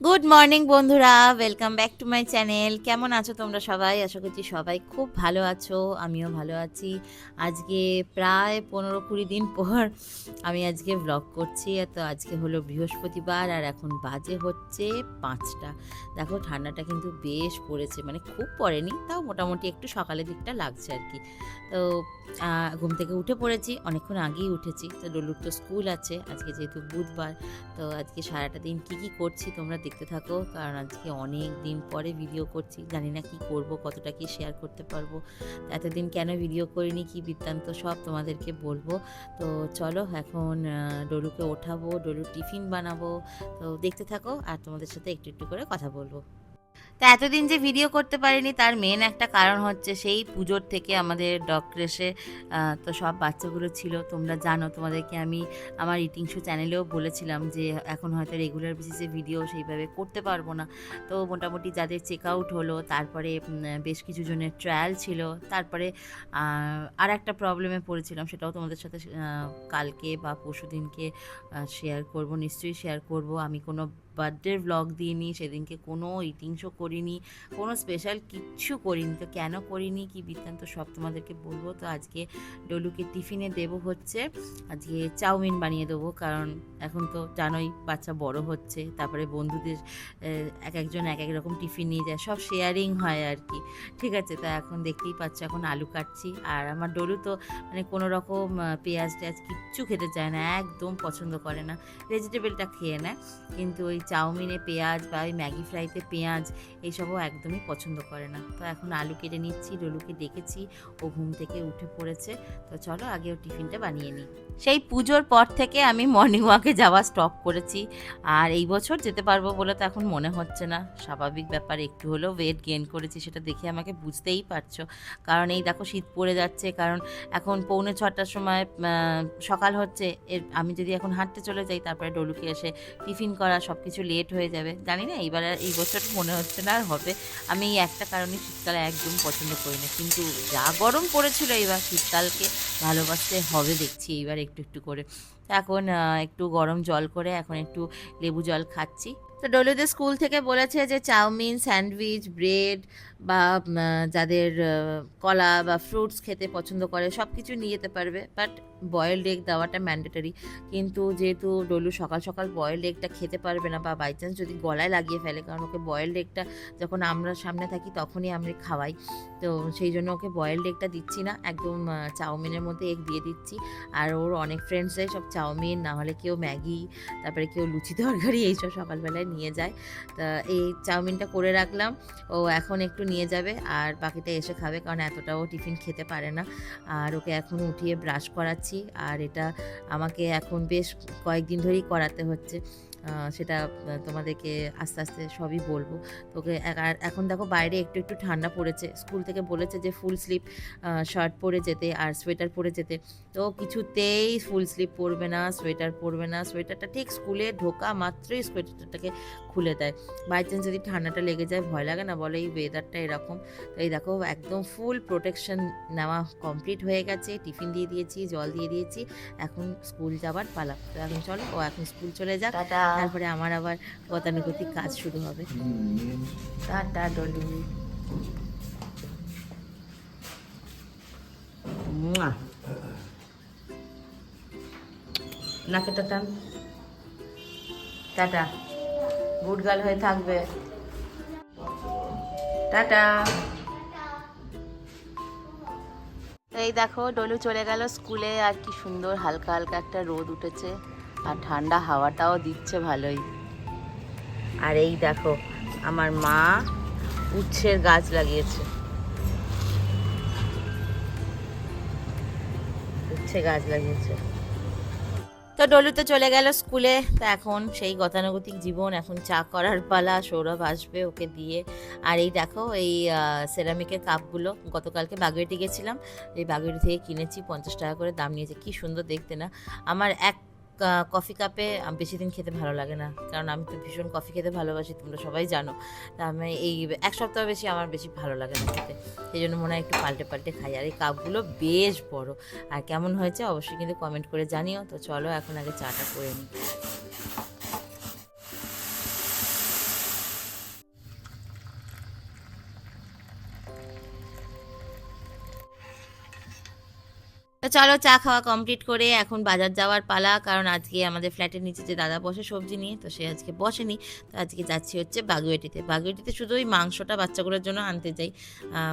Good morning বন্ধুরা। Welcome back to my channel কেমন আছো তোমরা সবাই? আশা করছি সবাই খুব ভালো আছো। আমিও ভালো আছি। আজকে প্রায় পনেরো কুড়ি দিন পর আমি আজকে ব্লগ করছি। তো আজকে হলো বৃহস্পতিবার, আর এখন বাজে হচ্ছে পাঁচটা। দেখো, ঠান্ডাটা কিন্তু বেশ পড়েছে। মানে খুব পড়েনি, তাও মোটামুটি একটু সকালের দিকটা লাগছে আর কি। তো ঘুম থেকে উঠে পড়েছি। অনেকক্ষণ আগেই উঠেছি। তো ডলুর তো স্কুল আছে। আজকে যেহেতু বুধবার, তো আজকে সারাটা দিন কী কী করছি তোমরা দেখতে থাকো। কারণ আজকে অনেক দিন পরে ভিডিও করছি। জানি না কি করব, কতটা কি শেয়ার করতে পারব। এতদিন কেন ভিডিও করিনি, কি বৃত্তান্ত সব তোমাদেরকে বলব। তো চলো এখন ডলুকে ওঠাবো ডলুর টিফিন বানাবো। তো দেখতে থাকো আর তোমাদের সাথে একটু একটু করে কথা বলব। তা এতদিন যে ভিডিও করতে পারিনি, তার মেন একটা কারণ হচ্ছে সেই পুজোর থেকে আমাদের ডক্রেসে তো সব বাচ্চাগুলো ছিল। তোমরা জানো, তোমাদেরকে আমি আমার ইটিং শো চ্যানেলেও বলেছিলাম যে, এখন হয়তো রেগুলার বেসিসে ভিডিও সেইভাবে করতে পারব না। তো মোটামুটি যাদের চেক আউট হলো, তারপরে বেশ কিছু জনের ট্রায়াল ছিল। তারপরে আর একটা প্রবলেমে পড়েছিলাম, সেটাও তোমাদের সাথে কালকে বা পরশু দিনকে শেয়ার করব, নিশ্চয়ই শেয়ার করব। আমি কোনো বার্থডের ব্লগ দিইনি, সেদিনকে কোনো ইটিং শো করিনি, কোনো স্পেশাল কিচ্ছু করিনি। তো কেন করিনি? কি বৃত্তান্ত সব তোমাদেরকে বলব। তো আজকে ডলুকে টিফিনে দেবো হচ্ছে, আজকে চাউমিন বানিয়ে দেবো, কারণ এখন তো জানোই বাচ্চা বড় হচ্ছে, তারপরে বন্ধুদের এক একজন এক এক রকম টিফিন নিয়ে যায়, সব শেয়ারিং হয় আর কি। ঠিক আছে, তা এখন দেখতেই পাচ্ছ, এখন আলু কাটছি। আর আমার ডলু তো মানে কোনো রকম পেঁয়াজ টেয়াজ কিচ্ছু খেতে চায় না, একদম পছন্দ করে না ভেজিটেবলটা খেয়ে নেয়। কিন্তু ওই চাউমিনে পেঁয়াজ বা ওই ম্যাগি ফ্রাইতে পেঁয়াজ, এইসবও একদমই পছন্দ করে না। তো এখন আলু কেটে নিচ্ছি ডলুকে ডেকেছি, ও ঘুম থেকে উঠে পড়েছে। তো চলো আগে ও টিফিনটা বানিয়ে নিই। সেই পুজোর পর থেকে আমি মর্নিং ওয়াকে যাওয়া স্টপ করেছি। আর এই বছর যেতে পারব বলে তো এখন মনে হচ্ছে না। স্বাভাবিক ব্যাপার, একটু হলেও ওয়েট গেন করেছি, সেটা দেখে আমাকে বুঝতেই পারছ। কারণ এই দেখো শীত পড়ে যাচ্ছে, কারণ এখন পৌনে ছটার সময় সকাল হচ্ছে। এর, আমি যদি এখন হাঁটতে চলে যাই, তারপরে ডলুকে এসে টিফিন করা সব কিছু লেট হয়ে যাবে। জানি না, এইবার এই বছর মনে হচ্ছে না আর হবে। আমি এই একটা কারণে শীতকাল একদম পছন্দ করি না। কিন্তু যা গরম পড়েছিল এইবার শীতকালকে ভালোবাসতে হবে দেখছি এইবার একটু একটু করে। এখন একটু গরম জল করে এখন একটু লেবু জল খাচ্ছি। তো ডলুদের স্কুল থেকে বলেছে যে চাউমিন, স্যান্ডউইচ, ব্রেড বা যাদের কলা বা ফ্রুটস খেতে পছন্দ করে সব কিছু নিয়ে যেতে পারবে। বাট বয়েলড এগ দেওয়াটা ম্যান্ডেটরি কিন্তু যেহেতু ডলু সকাল সকাল বয়েলড এগটা খেতে পারবে না বা বাই চান্স যদি গলায় লাগিয়ে ফেলে, কারণ ওকে বয়েলড এগটা যখন আমরা সামনে থাকি তখনই আমরা খাওয়াই। তো সেই জন্য ওকে বয়েলড এগটা দিচ্ছি না। একদম চাউমিনের মধ্যে এগ দিয়ে দিচ্ছি। আর ওর অনেক ফ্রেন্ডসরাই সব চাউমিন, না হলে কেউ ম্যাগি, তারপরে কেউ লুচি তরকারি, এইসব সকালবেলায় নিয়ে যায়। তা এই চাউমিনটা করে রাখলাম। ও এখন একটু নিয়ে যাবে আর বাকিটা এসে খাবে কারণ এতটাও টিফিন খেতে পারে না। আর ওকে এখন উঠিয়ে ব্রাশ করাচ্ছি। আর এটা আমাকে এখন বেশ কয়েকদিন ধরেই করাতে হচ্ছে। সেটা তোমাদেরকে আস্তে আস্তে সবই বলব। তোকে আর এখন দেখো বাইরে একটু একটু ঠান্ডা পড়েছে। স্কুল থেকে বলেছে যে ফুল স্লিপ শার্ট পরে যেতে আর সোয়েটার পরে যেতে। তো কিছুতেই ফুল স্লিপ পরবে না সোয়েটার পরবে না। সোয়েটারটা ঠিক স্কুলে ঢোকা মাত্রই সোয়েটারটাকে খুলে দেয়। বাই চান্স যদি ঠান্ডাটা লেগে যায়, ভয় লাগে না, বলে এই ওয়েদারটা এরকম। তো এই দেখো একদম ফুল প্রোটেকশন নেওয়া কমপ্লিট হয়ে গেছে। টিফিন দিয়ে দিয়েছি, জল দিয়ে দিয়েছি। এখন স্কুল যাবার পালা। তো এখন চলো, ও এখন স্কুল চলে যাক। তারপরে আমার আবার গতানুগতিক কাজ শুরু হবে। টাটা ডলু। মুয়া। নাকেটা টান টাটা। গুড গার্ল হয়ে থাকবে। টাটা। এই দেখো ডলু চলে গেল স্কুলে আর কি সুন্দর হালকা হালকা একটা রোদ উঠেছে। আর ঠান্ডা হাওয়াটাও দিচ্ছে ভালোই। আর এই দেখো, আমার মা উচ্ছের গাছ লাগিয়েছে। উচ্ছে গাছ লাগিয়েছে। তো ডলু তো চলে গেল স্কুলে, তো এখন সেই গতানুগতিক জীবন, এখন চা করার পালা, সৌরভ আসবে ওকে দিয়ে। আর এই দেখো, এই সেরামিকের কাপগুলো, গতকালকে বাগুয়েটি গেছিলাম, এই বাগুয়েটি থেকে কিনেছি, পঞ্চাশ টাকা করে দাম নিয়েছে, কি সুন্দর দেখতে না। আমার এক কফি কাপে বেশি দিন খেতে ভালো লাগে না। কারণ আমি তো ভীষণ কফি খেতে ভালোবাসি, তোমরা সবাই জানো। তা আমি এই এক সপ্তাহ বেশি আমার বেশি ভালো লাগে না খেতে। সেই জন্য মনে হয় একটু পাল্টে পাল্টে খাই। আর এই কাপগুলো বেশ বড়। আর কেমন হয়েছে অবশ্যই কিন্তু কমেন্ট করে জানিও। তো চলো এখন আগে চাটা করে নিই। তো চলো চা খাওয়া কমপ্লিট করে এখন বাজার যাওয়ার পালা। কারণ আজকে আমাদের ফ্ল্যাটের নিচে যে দাদা বসে সবজি নিয়ে তো সে আজকে বসেনি। তো আজকে যাচ্ছি হচ্ছে বাগুয়েটিতে বাগুয়েটিতে শুধু ওই মাংসটা বাচ্চাগুলোর জন্য আনতে যাই।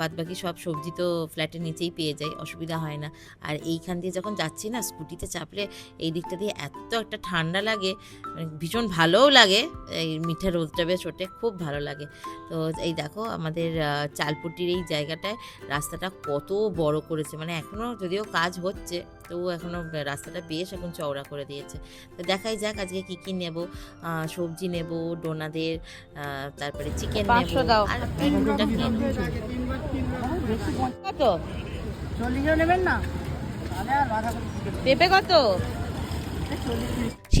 বাদ বাকি সব সবজি তো ফ্ল্যাটের নিচেই পেয়ে যাই অসুবিধা হয় না। আর এইখান দিয়ে যখন যাচ্ছি না স্কুটিতে চাপলে এই দিকটা দিয়ে এত একটা ঠান্ডা লাগে মানে ভীষণ ভালোও লাগে। এই মিঠা রোদটা বেশ ওঠে খুব ভালো লাগে। তো এই দেখো আমাদের আহ, চালপট্টির এই জায়গাটায় রাস্তাটা কত বড় করেছে। মানে এখনও যদিও কাজ হচ্ছে। তো এখনও রাস্তাটা বেশ এখন চওড়া করে দিয়েছে। তো দেখাই যাক আজকে কি কি নেব। সবজি নেব ডোনাদের তারপরে চিকেন নেব। আর বেগুনটা কত? চল্লিশও নেবেন না? পেঁপে কত?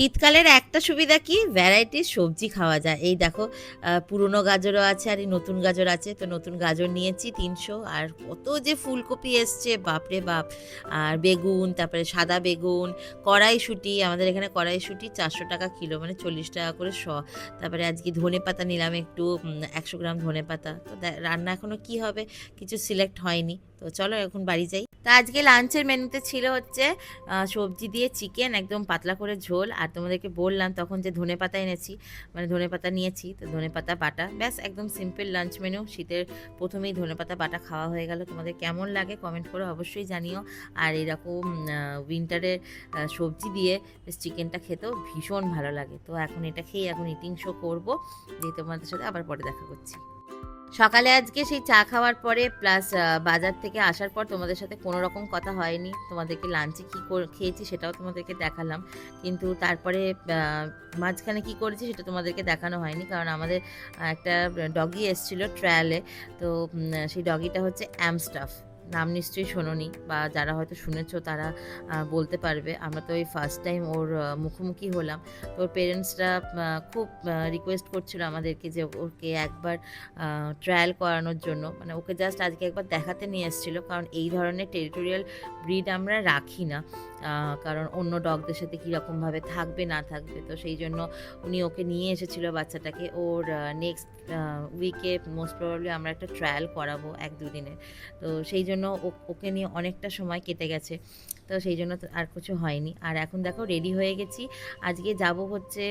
শীতকালের একটা সুবিধা কি? ভ্যারাইটির সবজি খাওয়া যায়। এই দেখো পুরনো গাজরও আছে আর এই নতুন গাজর আছে। তো নতুন গাজর নিয়েছি তিনশো। আর কত যে ফুলকপি এসছে, বাপরে বাপ! আর বেগুন, তারপরে সাদা বেগুন, কড়াইশুঁটি। আমাদের এখানে কড়াইশুঁটি চারশো টাকা কিলো মানে চল্লিশ টাকা করে শ। তারপরে আজকে ধনে পাতা নিলাম একটু একশো গ্রাম ধনে পাতা। তো রান্না এখনও কি হবে? কিছু সিলেক্ট হয়নি। তো চলো এখন বাড়ি যাই। তা আজকে লাঞ্চের মেনুতে ছিল হচ্ছে সবজি দিয়ে চিকেন, একদম পাতলা করে ঝোল আর তোমাদেরকে বললাম, তখন যে ধনে পাতা এনেছি মানে ধনে পাতা নিয়েছি, তো ধনে পাতা বাটা, ব্যাস একদম সিম্পল লাঞ্চ মেনু শীতের প্রথমেই ধনে পাতা বাটা খাওয়া হয়ে গেল। তোমাদের কেমন লাগে কমেন্ট করে অবশ্যই জানিও। আর এরকম উইন্টারের সবজি দিয়ে বেশ চিকেনটা খেতেও ভীষণ ভালো লাগে। তো এখন এটা খেয়ে এখন ইটিং শো করব। দিয়ে তোমাদের সাথে আবার পরে দেখা করছি। সকালে আজকে সেই চা খাওয়ার পরে প্লাস বাজার থেকে আসার পর তোমাদের সাথে কোনো রকম কথা হয়নি। তোমাদেরকে লাঞ্চে কী খেয়েছি সেটাও তোমাদেরকে দেখালাম। কিন্তু তারপরে মাঝখানে কি করেছি সেটা তোমাদেরকে দেখানো হয়নি কারণ আমাদের একটা ডগি এসছিল ট্রায়ালে তো সেই ডগিটা হচ্ছে অ্যামস্টাফ নাম নিশ্চয়ই শোনি বা যারা হয়তো শুনেছো তারা বলতে পারবে। আমরা তো ওই ফার্স্ট টাইম ওর মুখোমুখি হলাম। তো ওর পেরেন্টসরা খুব রিকোয়েস্ট করছিল আমাদেরকে যে ওকে একবার ট্রায়াল করানোর জন্য। মানে ওকে জাস্ট আজকে একবার দেখাতে নিয়ে এসেছিল। কারণ এই ধরনের টেরিটোরিয়াল ব্রিড আমরা রাখি না। কারণ অন্য ডগদের সাথে কীরকমভাবে থাকবে, না থাকবে। তো সেই জন্য উনি ওকে নিয়ে এসেছিল বাচ্চাটাকে। ওর নেক্সট উইকে মোস্ট প্রবাবলি আমরা একটা ট্রায়াল করাবো এক দুদিনে। তো সেই জন্য ওকে নিয়ে অনেকটা সময় কেটে গেছে। তো সেই জন্য আর কিছু হয়নি। আর এখন দেখো রেডি হয়ে গেছি। আজকে যাব হচ্ছে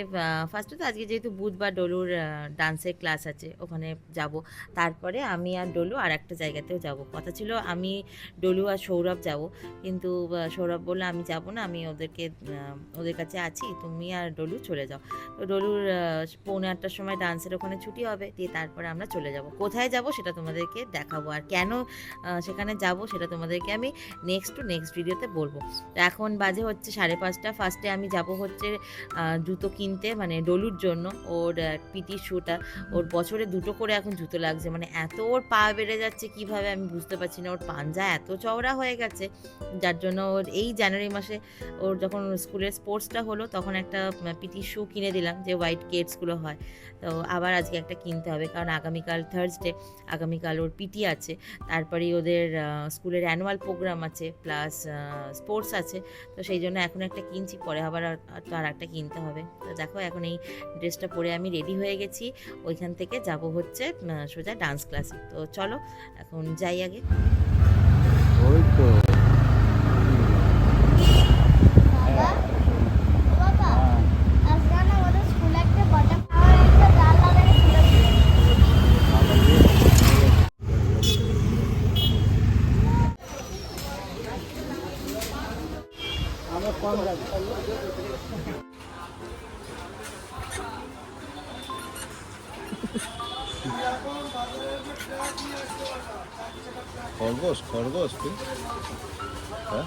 ফার্স্টে তো আজকে যেহেতু বুধবার ডলুর ডান্সের ক্লাস আছে, ওখানে যাব। তারপরে আমি আর ডলু আর একটা জায়গাতেও যাব। কথা ছিল আমি, ডলু আর সৌরভ যাব। কিন্তু সৌরভ বলল, আমি যাব না, আমি ওদেরকে ওদের কাছে আছি, তুমি আর ডলু চলে যাও। তো ডলুর পৌনে আটটার সময় ডান্সের ওখানে ছুটি হবে। দিয়ে তারপরে আমরা চলে যাব। কোথায় যাব সেটা তোমাদেরকে দেখাবো। আর কেন সেখানে যাব সেটা তোমাদেরকে আমি নেক্সট টু নেক্সট ভিডিওতে বলব। তো এখন বাজে হচ্ছে সাড়ে পাঁচটা। ফার্স্টে আমি যাব হচ্ছে জুতো কিনতে মানে ডলুর জন্য। ওর পিটি শুটা ওর বছরে দুটো করে এখন জুতো লাগছে। মানে এত ওর পা বেড়ে যাচ্ছে কীভাবে আমি বুঝতে পারছি না। ওর পাঞ্জা এত চওড়া হয়ে গেছে। যার জন্য ওর এই জানুয়ারি মাসে ওর যখন স্কুলের স্পোর্টসটা হলো, তখন একটা পিটি শু কিনে দিলাম যে হোয়াইট কেটসগুলো হয়। তো আবার আজকে একটা কিনতে হবে। কারণ আগামীকাল থার্সডে আগামীকাল ওর পিটি আছে। তারপরেই ওদের স্কুলের অ্যানুয়াল প্রোগ্রাম আছে। প্লাস স্পোর্টস আছে, তো সেই জন্য এখন একটা কিনছি, পরে আবার তো আর একটা কিনতে হবে। তো দেখো এখন এই ড্রেসটা পরে আমি রেডি হয়ে গেছি, ওইখান থেকে যাব হচ্ছে সোজা ডান্স ক্লাসে তো চলো, এখন যাই আগে। Korgos, korgos. Bir. Ha?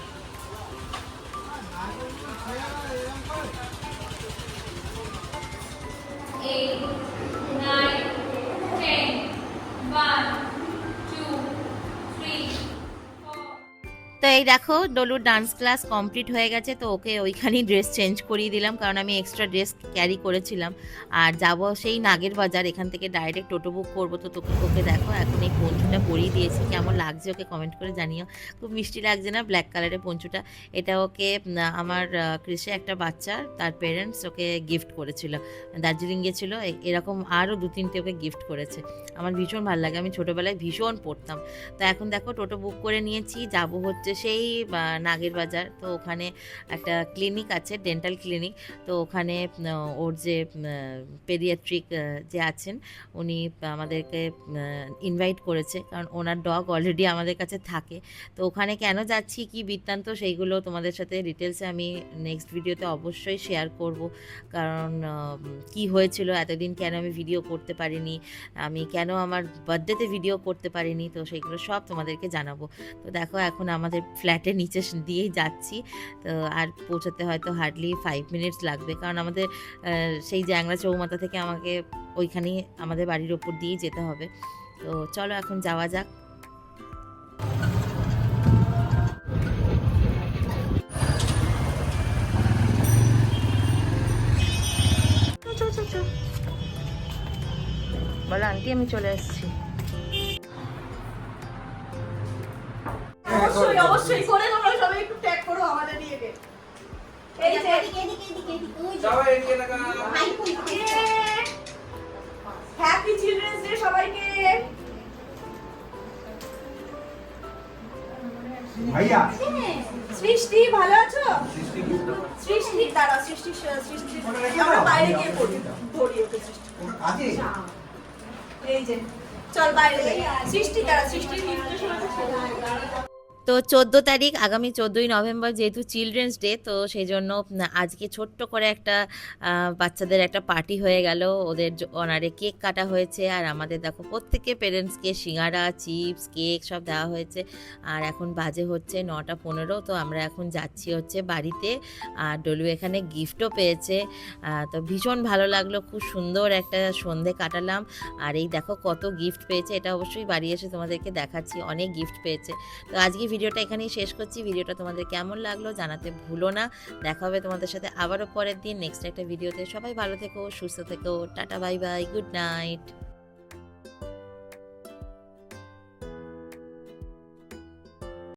Eight, nine, ten, five. তো এই দেখো, ডলুর ডান্স ক্লাস কমপ্লিট হয়ে গেছে, তো ওকে ওইখানেই ড্রেস চেঞ্জ করিয়ে দিলাম, কারণ আমি এক্সট্রা ড্রেস ক্যারি করেছিলাম। আর যাব সেই নাগের বাজার, এখান থেকে ডাইরেক্ট টোটো বুক করব, তো তোকে ওকে দেখো, এখন এই পঞ্চুটা পরিয়ে দিয়েছি, কেমন লাগছে ওকে কমেন্ট করে জানিও। খুব মিষ্টি লাগছে না ব্ল্যাক কালারের পঞ্চুটা? এটা ওকে আমার কৃষে একটা বাচ্চা, তার পেরেন্টস ওকে গিফট করেছিল, দার্জিলিং গেছিল এরকম আরও দু তিনটে ওকে গিফট করেছে। আমার ভীষণ ভালো লাগে, আমি ছোটোবেলায় ভীষণ পড়তাম। তো এখন দেখো, টোটো বুক করে নিয়েছি, যাব হচ্ছে সেই নাগের বাজার। তো ওখানে একটা ক্লিনিক আছে, ডেন্টাল ক্লিনিক। তো ওখানে ওর যে পেডিয়াট্রিক যে আছেন, উনি আমাদেরকে ইনভাইট করেছে। কারণ ওনার ডগ অলরেডি আমাদের কাছে থাকে। তো ওখানে কেন যাচ্ছি, কি বৃত্তান্ত, সেইগুলো তোমাদের সাথে ডিটেলসে আমি নেক্সট ভিডিওতে অবশ্যই শেয়ার করব। কারণ কি হয়েছিল, এতদিন কেন আমি ভিডিও করতে পারিনি, আমি কেন আমার বার্থডেতে ভিডিও করতে পারিনি, তো সেইগুলো সব তোমাদেরকে জানাব। তো দেখো, এখন আমাদের ফ্ল্যাটের নিচে দিয়েই যাচ্ছি। তো আর পৌঁছাতে হয়তো হার্ডলি ফাইভ মিনিটস লাগবে। কারণ আমাদের সেই জ্যাংরা চৌমাথা থেকে আমাকে ওইখানেই আমাদের বাড়ির ওপর দিয়েই যেতে হবে। তো চলো এখন যাওয়া যাক। বলো, আন্টি, আমি চলে এসেছি। অবশ্যই অবশ্যই করে তোমরা সবাই একটু ট্যাগ করো আমাদের দিয়ে এই যে হ্যাপি চিলড্রেন্স ডে সবাইকে। ভাইয়া। সৃষ্টি ভালো আছো? সৃষ্টি দাঁড়া সৃষ্টি সৃষ্টি আমরা বাইরে গিয়ে পড়ি ধরি ওকে সৃষ্টি। এই যে চল বাইরে সৃষ্টি দাঁড়া সৃষ্টির ইনভিটেশন আছে তো চোদ্দ তারিখ, আগামী চোদ্দোই নভেম্বর যেহেতু চিলড্রেন্স ডে তো সেই জন্য আজকে ছোট্ট করে একটা বাচ্চাদের একটা পার্টি হয়ে গেল। ওদের অনারে কেক কাটা হয়েছে। আর আমাদের দেখো প্রত্যেকে পেরেন্টসকে সিঙ্গারা চিপস কেক সব দেওয়া হয়েছে। আর এখন বাজে হচ্ছে নটা পনেরো, তো আমরা এখন যাচ্ছি হচ্ছে বাড়িতে। আর ডলু এখানে গিফটও পেয়েছে। তো ভীষণ ভালো লাগল, খুব সুন্দর একটা সন্ধে কাটালাম। আর এই দেখো কত গিফট পেয়েছে, এটা অবশ্যই বাড়ি এসে তোমাদেরকে দেখাচ্ছি, অনেক গিফট পেয়েছে। তো আজকে ভিডিওটা এখানেই শেষ করছি। ভিডিওটা তোমাদের কেমন লাগল জানাতে ভুলো না। দেখা হবে তোমাদের সাথে আবারও পরের দিন নেক্সট একটা ভিডিওতে। সবাই ভালো থেকো, সুস্থ থেকো। Tata bye bye good night